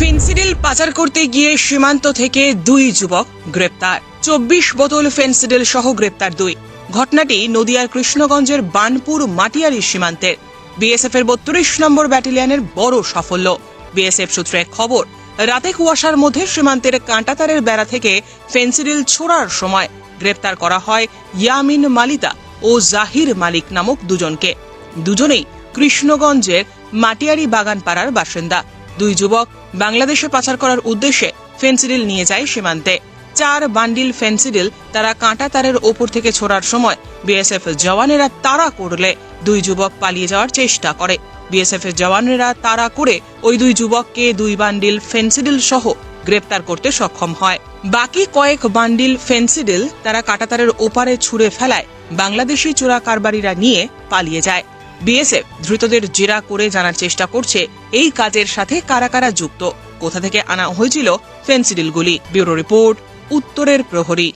Phensedyl পাচার করতে গিয়ে সীমান্ত থেকে দুই যুবক গ্রেপ্তার। চব্বিশ বোতল ফেন্সিডিল সহ গ্রেপ্তার দুই। ঘটনাটি নদিয়ার কৃষ্ণগঞ্জের বানপুর মাটিয়ারি সীমান্তের। বিএসএফ এর বত্রিশ নম্বর ব্যাটালিয়নের বড় সাফল্য। বিএসএফ সূত্রে খবর, রাতে কুয়াশার মধ্যে সীমান্তের কাঁটাতারের বেড়া থেকে ফেন্সিডিল ছোড়ার সময় গ্রেপ্তার করা হয় ইয়ামিন মালিতা ও জাহির মালিক নামক দুজনকে। দুজনেই কৃষ্ণগঞ্জের মাটিয়ারি বাগানপাড়ার বাসিন্দা। দুই যুবক বাংলাদেশে পাচার করার উদ্দেশ্যে ফেন্সিডিল নিয়ে যায় সীমান্তে। চার বান্ডিল ফেন্সিডিল তারা কাঁটা তারের ওপর থেকে ছোড়ার সময় বিএসএফ জওয়ানেরা তাড়া করলে দুই যুবক পালিয়ে যাওয়ার চেষ্টা করে। বিএসএফ জওয়ানেরা তাড়া করে ওই দুই যুবককে দুই বান্ডিল ফেন্সিডিল সহ গ্রেপ্তার করতে সক্ষম হয়। বাকি কয়েক বান্ডিল ফেন্সিডিল তারা কাঁটাতারের ওপারে ছুঁড়ে ফেলায়। বাংলাদেশি চোরা কারবারিরা নিয়ে পালিয়ে যায়। বিএসএফ ধৃতদের জেরা করে জানার চেষ্টা করছে এই কাজের সাথে কারা কারা যুক্ত। কোথা থেকে আনা হয়েছিল ফেন্সিডিলগুলি? ব্যুরো রিপোর্ট, উত্তরের প্রহরী।